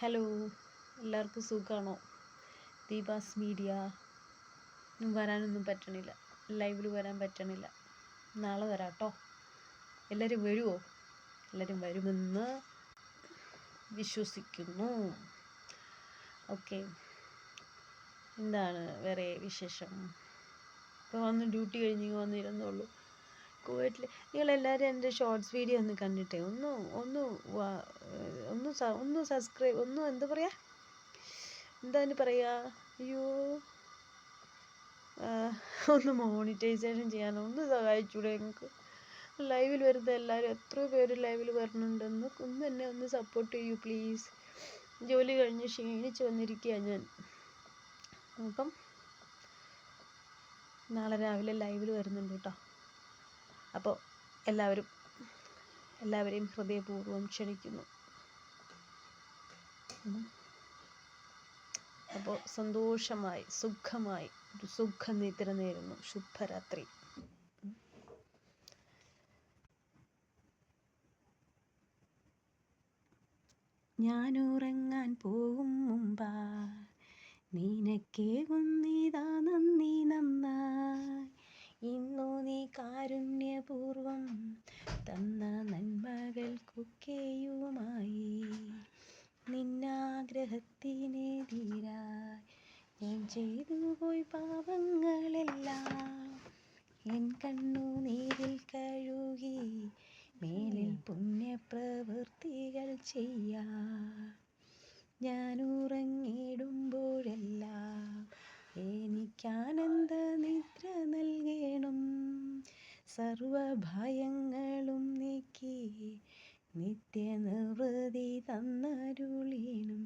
Hello എല്ലാവർക്കും സുഖമാണോ Deepa's media. വരാനൊന്നും പറ്റണില്ല. ലൈവിൽ വരാൻ പറ്റണില്ല. നാളെ വരാം കേട്ടോ എല്ലാവരും വരുമോ എല്ലാവരും വരുമെന്ന് വിശ്വസിക്കുന്നു. ഓക്കെ. എന്താണ് വേറെ വിശേഷം? ഇപ്പോൾ വന്ന് ഡ്യൂട്ടി കഴിഞ്ഞ് വന്നിരുന്നുള്ളൂ കുവൈറ്റിൽ നിങ്ങളെല്ലാവരും എന്റെ ഷോർട്സ് വീഡിയോ ഒന്ന് കണ്ടിട്ടേ. ഒന്ന് ഒന്ന് ഒന്ന് ഒന്ന് സബ്സ്ക്രൈബ് ഒന്ന് എന്താ പറയുക എന്താ അതിന് പറയുക അയ്യോ. ഒന്ന് മോണിറ്റൈസേഷൻ ചെയ്യാൻ ഒന്ന് സഹായിച്ചൂടെ നിങ്ങൾക്ക് ലൈവിൽ വരുന്ന എല്ലാവരും എത്ര പേര് ലൈവിൽ വരുന്നുണ്ടെന്ന് ഒന്ന് എന്നെ ഒന്ന് സപ്പോർട്ട് ചെയ്യൂ പ്ലീസ് ജോലി കഴിഞ്ഞ് ക്ഷീണിച്ച് വന്നിരിക്കുകയാണ് ഞാൻ. അപ്പം നാളെ രാവിലെ ലൈവിൽ വരുന്നുണ്ട് കേട്ടോ അപ്പോൾ എല്ലാവരും എല്ലാവരെയും ഹൃദയപൂർവം ക്ഷണിക്കുന്നു. അപ്പോൾ സന്തോഷമായി സുഖമായി ഒരു സുഖനിദ്ര നേരുന്നു. ശുഭരാത്രി ഞാൻ ഉറങ്ങാൻ പോകും മുമ്പാ. നിനക്കേകുന്നിതാ നന്ദി നന്നായി. ഇന്നു നീ കാരുണ്യപൂർവം തന്ന നന്മകൾക്കൊക്കെയുമായി നിന്നാഗ്രഹത്തിനെതിരായി ഞാൻ ചെയ്തു പോയി പാപങ്ങളെല്ലാം. എൻ കണ്ണു നീരിൽ കഴുകി മേലിൽ പുണ്യപ്രവൃത്തികൾ ചെയ്യാ. ഞാൻ ഉറങ്ങിടുമ്പോഴെല്ലാം സർവഭയങ്ങളും നീക്കി നിത്യനിവൃതി തന്നരുളീണം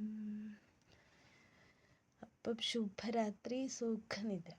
അപ്പം ശുഭരാത്രി സുഖനിദ്ര.